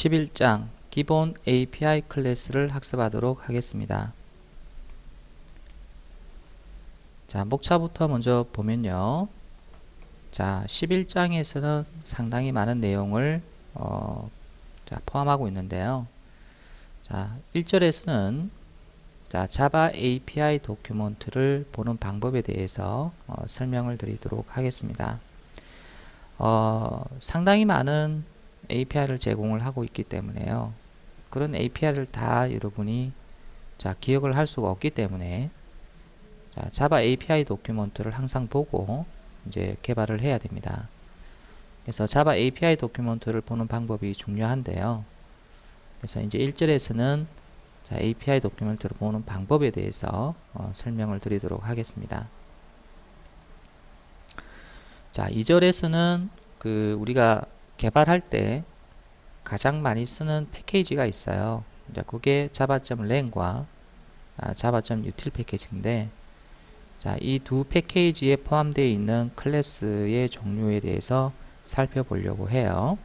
11장 기본 API 클래스를 학습하도록 하겠습니다. 자, 목차부터 먼저 보면요. 자, 11장에서는 상당히 많은 내용을 어, 자, 포함하고 있는데요. 자, 1절에서는 자, 자바 API 도큐먼트를 보는 방법에 대해서 어, 설명을 드리도록 하겠습니다. 어, 상당히 많은 API를 제공을 하고 있기 때문에요. 그런 API를 다 여러분이 자, 기억을 할 수가 없기 때문에 자, 자바 API 도큐먼트를 항상 보고 이제 개발을 해야 됩니다. 그래서 자바 API 도큐먼트를 보는 방법이 중요한데요. 그래서 이제 1절에서는 자, API 도큐멘트를 보는 방법에 대해서 어, 설명을 드리도록 하겠습니다. 자, 2절에서는 그 우리가 개발할 때 가장 많이 쓰는 패키지가 있어요. 자, 그게 java.lang과 아, java.util 패키지인데 자, 이 두 패키지에 포함되어 있는 클래스의 종류에 대해서 살펴보려고 해요.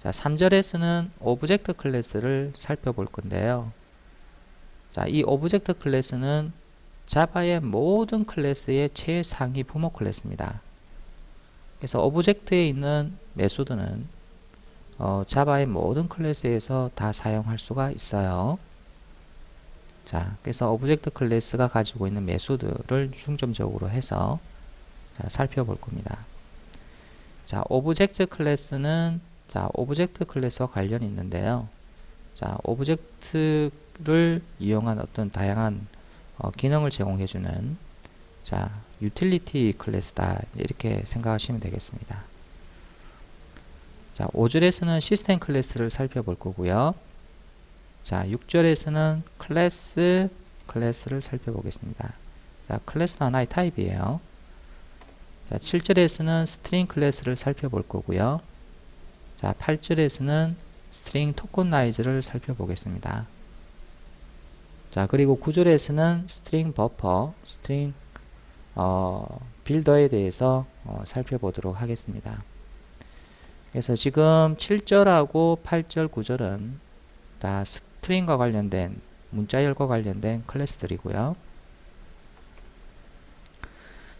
자, 3절에서는 오브젝트 클래스를 살펴볼 건데요. 자, 이 오브젝트 클래스는 자바의 모든 클래스의 최상위 부모 클래스입니다. 그래서 오브젝트에 있는 메소드는 어, 자바의 모든 클래스에서 다 사용할 수가 있어요. 자, 그래서 오브젝트 클래스가 가지고 있는 메소드를 중점적으로 해서 자, 살펴볼 겁니다. 자, 오브젝트 클래스는 자, 오브젝트 클래스와 관련이 있는데요. 자, 오브젝트를 이용한 어떤 다양한 어, 기능을 제공해주는 자, 유틸리티 클래스다 이렇게 생각하시면 되겠습니다. 자, 5절에서는 시스템 클래스를 살펴볼 거고요. 자, 6절에서는 클래스 클래스를 살펴보겠습니다. 자, 클래스는 하나의 타입이에요. 자, 7절에서는 스트링 클래스를 살펴볼 거고요. 자, 8절에서는 스트링 토큰나이즈를 살펴보겠습니다. 자, 그리고 9절에서는 스트링 버퍼, 스트링 어, 빌더에 대해서 어, 살펴보도록 하겠습니다. 그래서 지금 7절하고 8절, 9절은 다 스트링과 관련된 문자열과 관련된 클래스들이고요.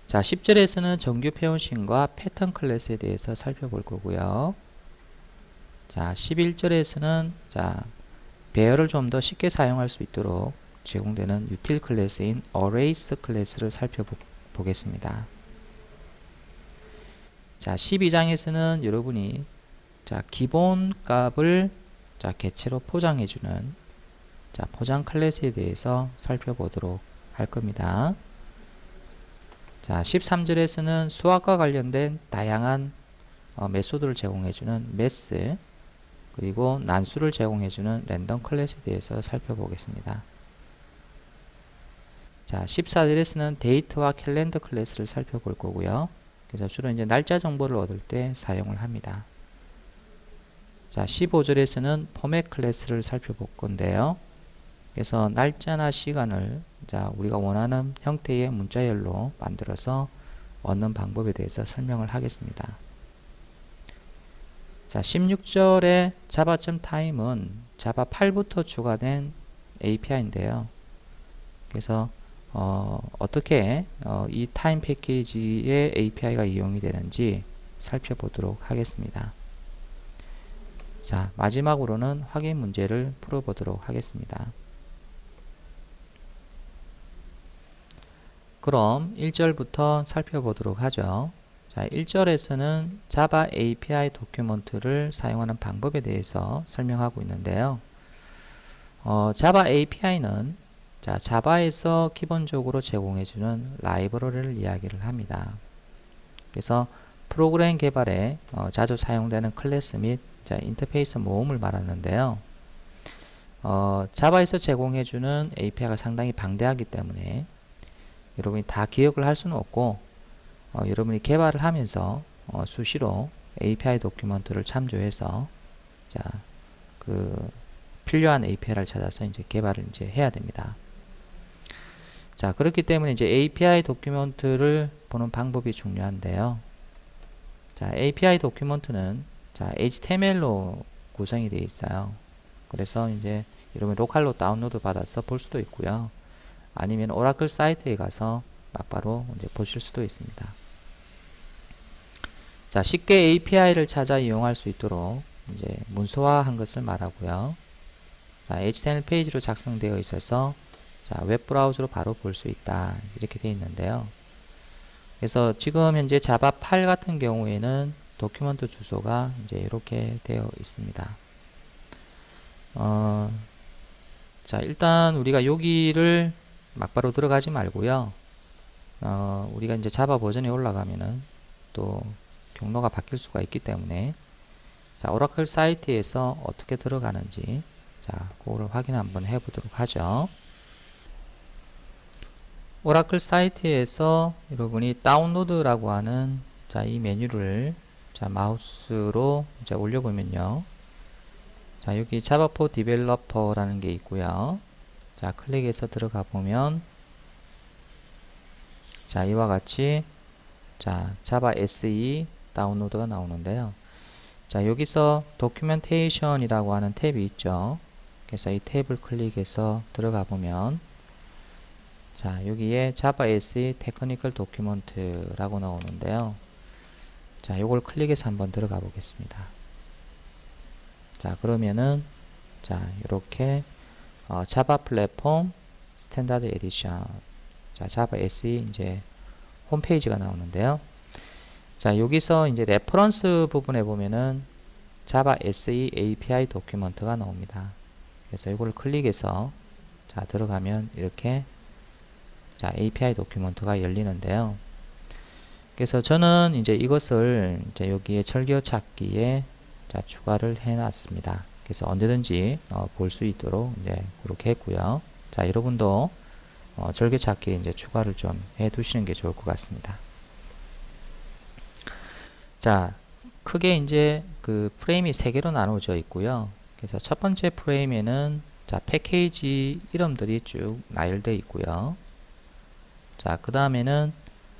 자, 10절에서는 정규 페온싱과 패턴 클래스에 대해서 살펴볼 거고요. 자, 11절에서는 자, 배열을 좀 더 쉽게 사용할 수 있도록 제공되는 util 클래스인 arrays 클래스를 살펴보겠습니다. 자, 12장에서는 여러분이 자, 기본 값을 자, 개체로 포장해 주는 자, 포장 클래스에 대해서 살펴보도록 할 겁니다. 자, 13절에서는 수학과 관련된 다양한 어, 메소드를 제공해 주는 메스 그리고 난수를 제공해주는 랜덤 클래스에 대해서 살펴보겠습니다. 자, 14절에서는 데이트와 캘린더 클래스를 살펴볼 거고요. 그래서 주로 이제 날짜 정보를 얻을 때 사용을 합니다. 자, 15절에서는 포맷 클래스를 살펴볼 건데요. 그래서 날짜나 시간을 자, 우리가 원하는 형태의 문자열로 만들어서 얻는 방법에 대해서 설명을 하겠습니다. 자, 16절의 java.time은 java 8부터 추가된 API인데요. 그래서 어, 떻게 어, 이 타임 패키지의 API가 이용이 되는지 살펴보도록 하겠습니다. 자, 마지막으로는 확인 문제를 풀어보도록 하겠습니다. 그럼 1절부터 살펴보도록 하죠. 자, 1절에서는 자바 API 도큐먼트를 사용하는 방법에 대해서 설명하고 있는데요. 어, 자바 API는 자, 자바에서 기본적으로 제공해주는 라이브러리를 이야기를 합니다. 그래서 프로그램 개발에 어, 자주 사용되는 클래스 및 자, 인터페이스 모음을 말하는데요. 어, 자바에서 제공해주는 API가 상당히 방대하기 때문에 여러분이 다 기억을 할 수는 없고 어, 여러분이 개발을 하면서 어, 수시로 API 도큐먼트를 참조해서 자, 그 필요한 API를 찾아서 이제 개발을 이제 해야 됩니다. 자, 그렇기 때문에 이제 API 도큐먼트를 보는 방법이 중요한데요. 자, API 도큐먼트는 자, HTML로 구성이 되어 있어요. 그래서 이제 여러분 로컬로 다운로드 받아서 볼 수도 있고요. 아니면 오라클 사이트에 가서 막바로 이제 보실 수도 있습니다. 자, 쉽게 API를 찾아 이용할 수 있도록 이제 문서화한 것을 말하고요. 자, HTML 페이지로 작성되어 있어서 자, 웹 브라우저로 바로 볼 수 있다. 이렇게 되어 있는데요. 그래서 지금 현재 자바 8 같은 경우에는 도큐먼트 주소가 이제 이렇게 되어 있습니다. 어, 자, 일단 우리가 여기를 막바로 들어가지 말고요. 어, 우리가 이제 자바 버전에 올라가면은 또 경로가 바뀔 수가 있기 때문에 자, 오라클 사이트에서 어떻게 들어가는지 자, 그거를 확인 한번 해 보도록 하죠. 오라클 사이트에서 여러분이 다운로드라고 하는 자, 이 메뉴를 자, 마우스로 이제 올려보면요. 자, 여기 자바 포 디벨로퍼라는 게 있고요. 자, 클릭해서 들어가 보면 자, 이와 같이 자, 자바 SE 다운로드가 나오는데요. 자, 여기서 도큐멘테이션이라고 하는 탭이 있죠. 그래서 이 탭을 클릭해서 들어가 보면 자, 여기에 자바 SE 테크니컬 도큐먼트라고 나오는데요. 자, 요걸 클릭해서 한번 들어가 보겠습니다. 자, 그러면은 자, 이렇게 어, 자바 플랫폼 스탠다드 에디션 자, 자바 SE 이제 홈페이지가 나오는데요. 자, 여기서 이제 레퍼런스 부분에 보면은 자바 SE API 도큐먼트가 나옵니다. 그래서 이걸 클릭해서 자, 들어가면 이렇게 자, API 도큐먼트가 열리는데요. 그래서 저는 이제 이것을 이제 여기에 철교 찾기에 자, 추가를 해 놨습니다. 그래서 언제든지 어, 볼 수 있도록 이제 그렇게 했고요. 자, 여러분도 어, 절개 찾기에 이제 추가를 좀 해 두시는 게 좋을 것 같습니다. 자, 크게 이제 그 프레임이 세 개로 나눠져 있고요. 그래서 첫 번째 프레임에는 자, 패키지 이름들이 쭉 나열되어 있고요. 자, 그 다음에는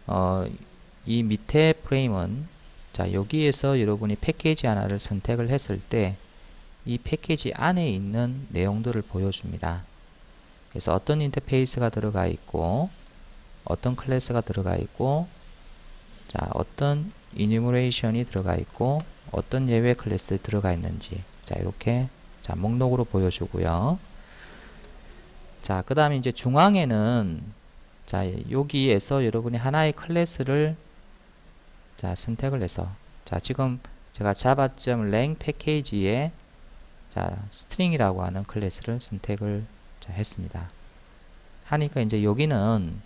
어, 이 밑에 프레임은 자, 여기에서 여러분이 패키지 하나를 선택을 했을 때 이 패키지 안에 있는 내용들을 보여줍니다. 그래서 어떤 인터페이스가 들어가 있고 어떤 클래스가 들어가 있고 자, 어떤 이뉴머레이션이 들어가 있고 어떤 예외 클래스들이 들어가 있는지 자, 이렇게 자, 목록으로 보여주고요. 자, 그 다음에 이제 중앙에는 자, 여기에서 여러분이 하나의 클래스를 자, 선택을 해서 자, 지금 제가 java.lang 패키지에 자, string이라고 하는 클래스를 선택을 자, 했습니다. 하니까 이제 여기는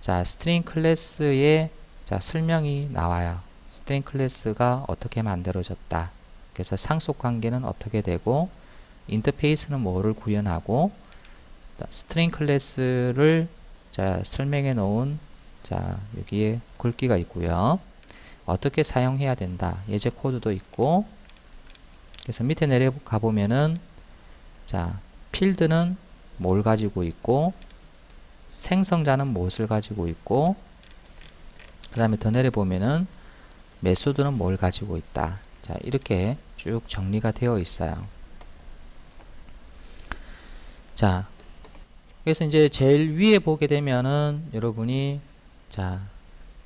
자, string 클래스의 자, 설명이 나와요. string 클래스가 어떻게 만들어졌다. 그래서 상속 관계는 어떻게 되고 인터페이스는 뭐를 구현하고 string 클래스를 자, 설명해 놓은 자, 여기에 글귀가 있고요. 어떻게 사용해야 된다. 예제 코드도 있고 그래서 밑에 내려가 보면은 자 필드는 뭘 가지고 있고 생성자는 무엇을 가지고 있고 그 다음에 더 내려 보면은 메소드는 뭘 가지고 있다. 자 이렇게 쭉 정리가 되어 있어요. 자 그래서 이제 제일 위에 보게 되면은 여러분이 자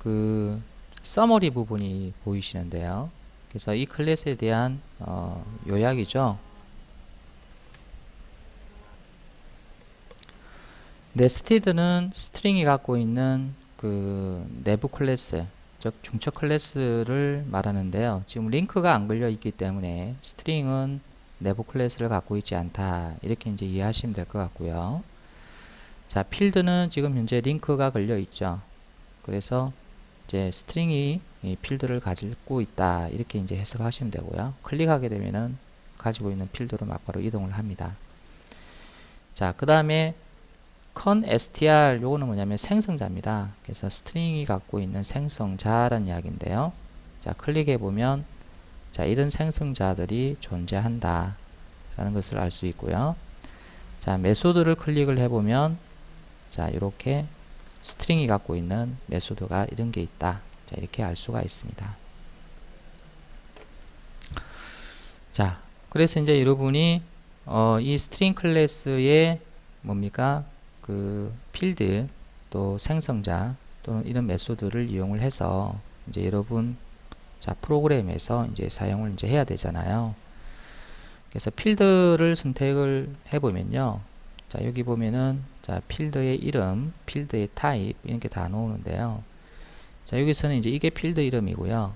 그 서머리 부분이 보이시는데요. 그래서 이 클래스에 대한 어, 요약이죠. 네스티드는 스트링이 갖고 있는 그 내부 클래스, 즉 중첩 클래스를 말하는데요. 지금 링크가 안 걸려 있기 때문에 스트링은 내부 클래스를 갖고 있지 않다. 이렇게 이제 이해하시면 될 것 같고요. 자, 필드는 지금 현재 링크가 걸려 있죠. 그래서 이제 스트링이 필드를 가지고 있다. 이렇게 이제 해석하시면 되고요. 클릭하게 되면은 가지고 있는 필드로 막바로 이동을 합니다. 자 그 다음에 con str 요거는 뭐냐면 생성자입니다. 그래서 스트링이 갖고 있는 생성자라는 이야기인데요. 자 클릭해 보면 자 이런 생성자들이 존재한다 라는 것을 알 수 있고요. 자 메소드를 클릭을 해보면 자, 이렇게 스트링이 갖고 있는 메소드가 이런 게 있다. 자, 이렇게 알 수가 있습니다. 자, 그래서 이제 여러분이 어, 이 스트링 클래스의 뭡니까? 그 필드 또 생성자 또는 이런 메소드를 이용을 해서 이제 여러분 자 프로그램에서 이제 사용을 이제 해야 되잖아요. 그래서 필드를 선택을 해보면요. 자 여기 보면은 자 필드의 이름, 필드의 타입 이렇게 다 나오는데요. 자 여기서는 이제 이게 필드 이름이고요.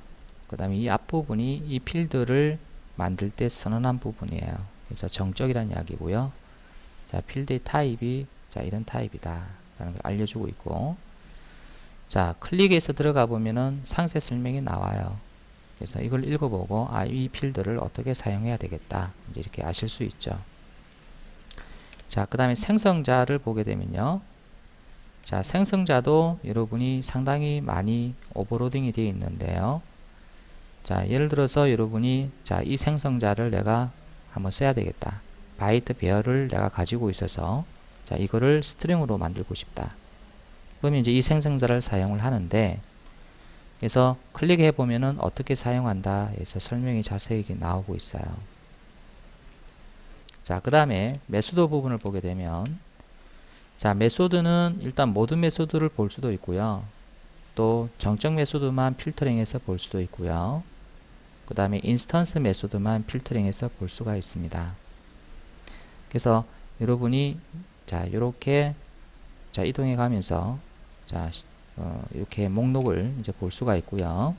그 다음에 이 앞부분이 이 필드를 만들 때 선언한 부분이에요. 그래서 정적이라는 이야기고요. 자 필드의 타입이 자 이런 타입이다 라는 걸 알려주고 있고 자 클릭해서 들어가 보면은 상세 설명이 나와요. 그래서 이걸 읽어보고 아 이 필드를 어떻게 사용해야 되겠다 이제 이렇게 아실 수 있죠. 자, 그 다음에 생성자를 보게 되면요. 자, 생성자도 여러분이 상당히 많이 오버로딩이 되어 있는데요. 자, 예를 들어서 여러분이 자, 이 생성자를 내가 한번 써야 되겠다. 바이트 배열을 내가 가지고 있어서 자, 이거를 스트링으로 만들고 싶다. 그러면 이제 이 생성자를 사용을 하는데 그래서 클릭해 보면은 어떻게 사용한다 해서 설명이 자세히 나오고 있어요. 자, 그 다음에 메소드 부분을 보게 되면 자, 메소드는 일단 모든 메소드를 볼 수도 있고요. 또 정적 메소드만 필터링해서 볼 수도 있고요. 그 다음에 인스턴스 메소드만 필터링해서 볼 수가 있습니다. 그래서 여러분이 자, 이렇게 자, 이동해 가면서 자, 어, 이렇게 목록을 이제 볼 수가 있고요.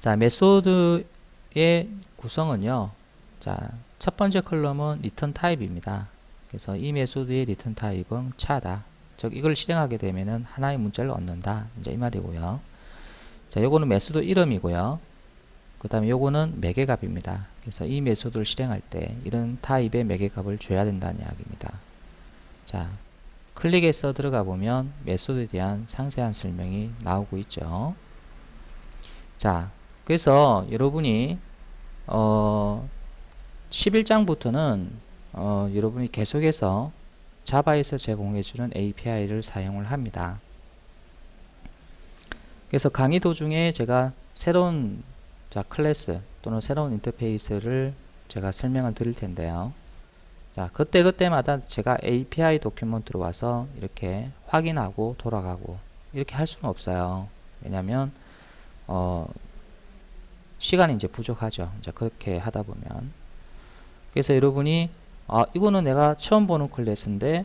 자, 메소드의 구성은요. 자, 첫 번째 컬럼은 리턴 타입입니다. 그래서 이 메소드의 리턴 타입은 차다. 즉 이걸 실행하게 되면은 하나의 문자를 얻는다. 이제 이 말이고요. 자, 요거는 메소드 이름이고요. 그 다음에 요거는 매개값입니다. 그래서 이 메소드를 실행할 때 이런 타입의 매개값을 줘야 된다는 이야기입니다. 자, 클릭해서 들어가 보면 메소드에 대한 상세한 설명이 나오고 있죠. 자, 그래서 여러분이 어 11장부터는 어, 여러분이 계속해서 자바에서 제공해주는 API를 사용을 합니다. 그래서 강의 도중에 제가 새로운 자, 클래스 또는 새로운 인터페이스를 제가 설명을 드릴 텐데요. 자, 그때그때마다 제가 API 도큐먼트로 와서 이렇게 확인하고 돌아가고 이렇게 할 수는 없어요. 왜냐면 어, 시간이 이제 부족하죠. 이제 그렇게 하다 보면. 그래서 여러분이 아, 이거는 내가 처음 보는 클래스인데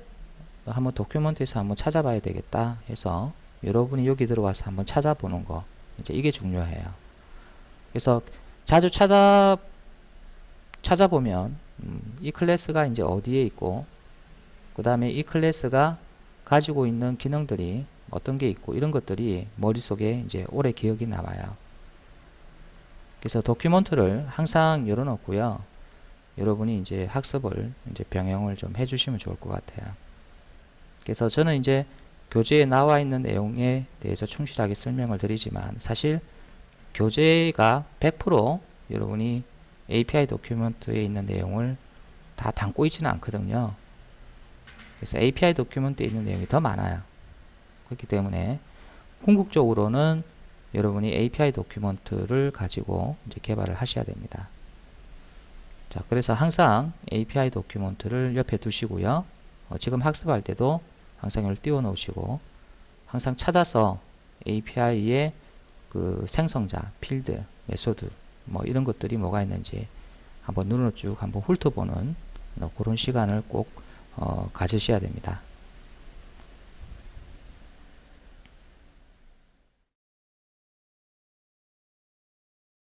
한번 도큐먼트에서 한번 찾아봐야 되겠다 해서 여러분이 여기 들어와서 한번 찾아보는 거 이제 이게 중요해요. 그래서 자주 찾아 찾아보면 음, 이 클래스가 이제 어디에 있고 그 다음에 이 클래스가 가지고 있는 기능들이 어떤 게 있고 이런 것들이 머릿속에 이제 오래 기억이 남아요. 그래서 도큐먼트를 항상 열어놓고요. 여러분이 이제 학습을 이제 병행을 좀 해주시면 좋을 것 같아요. 그래서 저는 이제 교재에 나와 있는 내용에 대해서 충실하게 설명을 드리지만 사실 교재가 100% 여러분이 API 도큐먼트에 있는 내용을 다 담고 있지는 않거든요. 그래서 API 도큐먼트에 있는 내용이 더 많아요. 그렇기 때문에 궁극적으로는 여러분이 API 도큐먼트를 가지고 이제 개발을 하셔야 됩니다. 자, 그래서 항상 API 도큐먼트를 옆에 두시고요. 어, 지금 학습할 때도 항상 이걸 띄워 놓으시고 항상 찾아서 API의 그 생성자, 필드, 메소드 뭐 이런 것들이 뭐가 있는지 한번 눈으로 쭉 한번 훑어보는 그런 시간을 꼭 어, 가지셔야 됩니다.